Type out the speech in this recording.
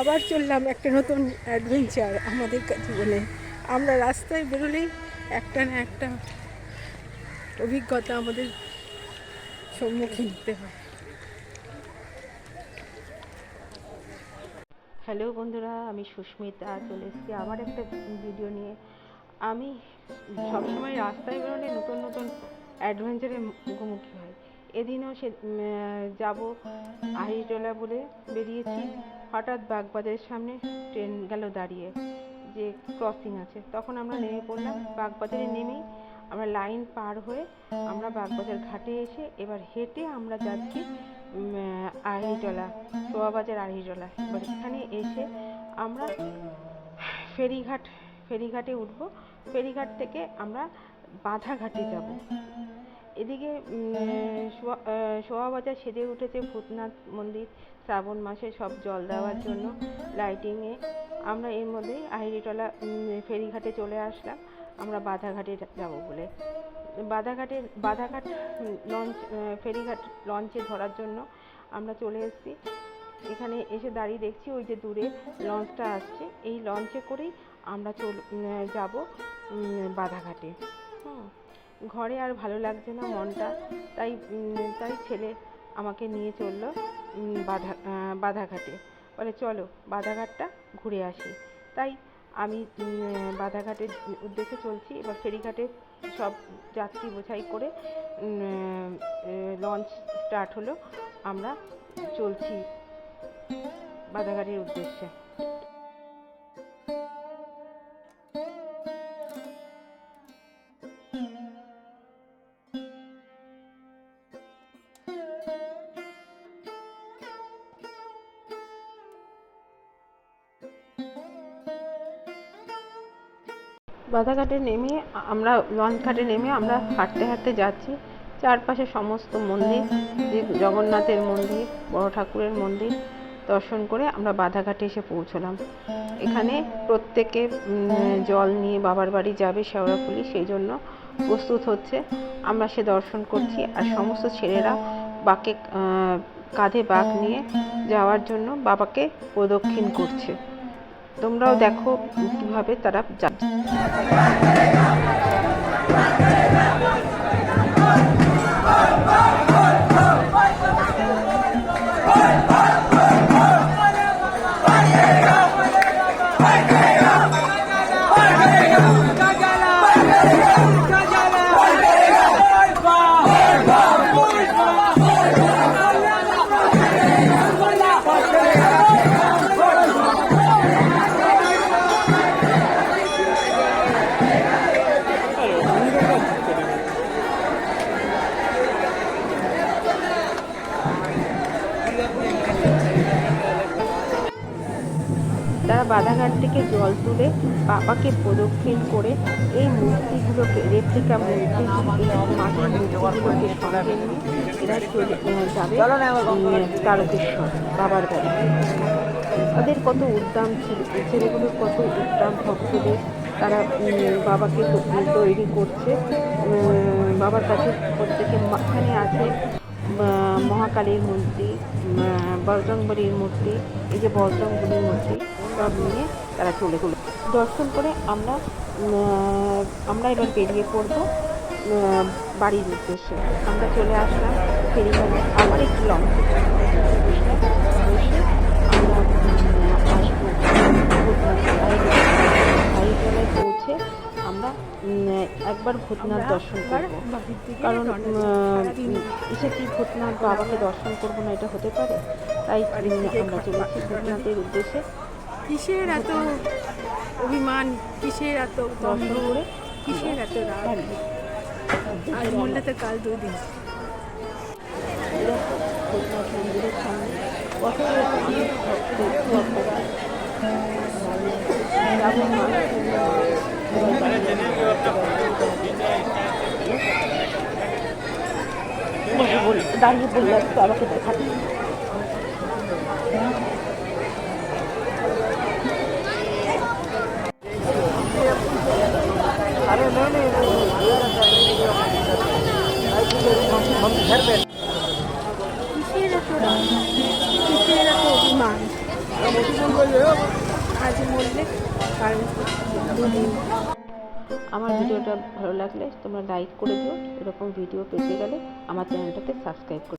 আবার চললাম একটা নতুন অ্যাডভেঞ্চার আমাদের জীবনে। আমরা রাস্তায় বেরোলেই একটা না একটা অভিজ্ঞতা আমাদের সম্মুখীন হতে হয়। হ্যালো বন্ধুরা, আমি সুস্মিতা, চলে এসেছি আবার একটা ভিডিও নিয়ে। আমি সবসময় রাস্তায় বেরোলে নতুন নতুন অ্যাডভেঞ্চারের মুখোমুখি হয় এদিনও সে যাব আহিটোলা বলে বেরিয়েছি। হঠাৎ বাগবাজারের সামনে ট্রেন গেল দাঁড়িয়ে যে ক্রসিং আছে। তখন আমরা নেমে পড়লাম। বাগবাজারে নেমেই আমরা লাইন পার হয়ে আমরা বাগবাজার ঘাটে এসে এবার হেঁটে আমরা যাচ্ছি উম, আহিটোলা শোয়াবাজার আহিটোলা এবার এখানে এসে আমরা ফেরিঘাট ফেরিঘাটে উঠবো। ফেরিঘাট থেকে আমরা বাধাঘাটে যাব। এদিকে শোয়াবাজার সেজে উঠেছে ভূতনাথ মন্দির। শ্রাবণ মাসে সব জল দেওয়ার জন্য লাইটিংয়ে আমরা এর মধ্যেই আহিরিটলা ফেরিঘাটে চলে আসলাম। আমরা বাধাঘাটে যাব বলে। বাধাঘাটে বাধাঘাট লঞ্চ ফেরিঘাট লঞ্চে ধরার জন্য আমরা চলে এসেছি। এখানে এসে দাঁড়িয়ে দেখছি ওই যে দূরে লঞ্চটা আসছে। এই লঞ্চে করেই আমরা চল যাব বাধাঘাটে। হুম। ঘরে আর ভালো লাগছে না মনটা। তাই তাই ছেলে আমাকে নিয়ে চলল বাধা বাধাঘাটে। বলে, চলো, বাধাঘাটটা ঘুরে আসি। তাই আমি বাধাঘাটের উদ্দেশ্যে চলছি। এবার ফেরিঘাটে সব যাত্রী বোঝাই করে লঞ্চ স্টার্ট হলো। আমরা চলছি বাধাঘাটের উদ্দেশ্যে। বাধাঘাটে নেমে আমরা লঞ্চ ঘাটে নেমে আমরা হাঁটতে হাঁটতে যাচ্ছি। চারপাশে সমস্ত মন্দির, যে জগন্নাথের মন্দির, বড় ঠাকুরের মন্দির, দর্শন করে আমরা বাধাঘাটে এসে পৌঁছলাম। এখানে প্রত্যেকে জল নিয়ে বাবার বাড়ি যাবে শেওড়াফুলি সেই জন্য প্রস্তুত হচ্ছে। আমরা সে দর্শন করছি আর সমস্ত ছেলেরা বাকে কাঁধে বাঁক নিয়ে যাওয়ার জন্য বাবাকে প্রদক্ষিণ করছে। তোমরাও দেখো কীভাবে তারা তারা বাধাঘাট থেকে জল তুলে বাবাকে প্রদক্ষিণ করে এই মূর্তিগুলোকে রেপ্লিকা মূর্তি মাটির মূর্তিগুলোকে সঙ্গে নিয়ে এরা চলে যাবে তারকেশ্বর বাবার বাড়ি। তাদের কত উদ্দাম ছেলে ছেলেগুলোর কত উদ্দাম ভক্তদের। তারা বাবাকে তৈরি করছে বাবার কাছে প্রত্যেকে মাঝখানে আছে মহাকালীর মূর্তি বজরংবলীর মূর্তি এই যে বজরংবলীর মূর্তি। সব নিয়ে তারা চলে গেল। দর্শন করে আমরা আমরা এবার বেরিয়ে পড়ব বাড়ির উদ্দেশ্যে। আমরা চলে আসলাম ফেরিঘাটে। আবার একটু বসে আমরা পৌঁছে আমরা একবার ভূতনাথ দর্শন করব। কারণ এসেছি ভূতনাথ বাবাকে দর্শন করব না এটা হতে পারে? তাই আমরা চলেছি ভূতনাথের উদ্দেশ্যে। কিসের এত অভিমান? কিসের এত দর্শন কিসের এত আজ মরলে তো কাল দুই দিন। দেখো, ভূতনাথ মন্দিরের সামনে কত ভক্ত দাঁড়িয়ে বললে বাবাকে দেখাতে। কিসের এত আমার ভিডিওটা ভালো লাগলে তোমরা লাইক করে দিও। এরকম ভিডিও পেতে গেলে আমার চ্যানেলটাকে সাবস্ক্রাইব করে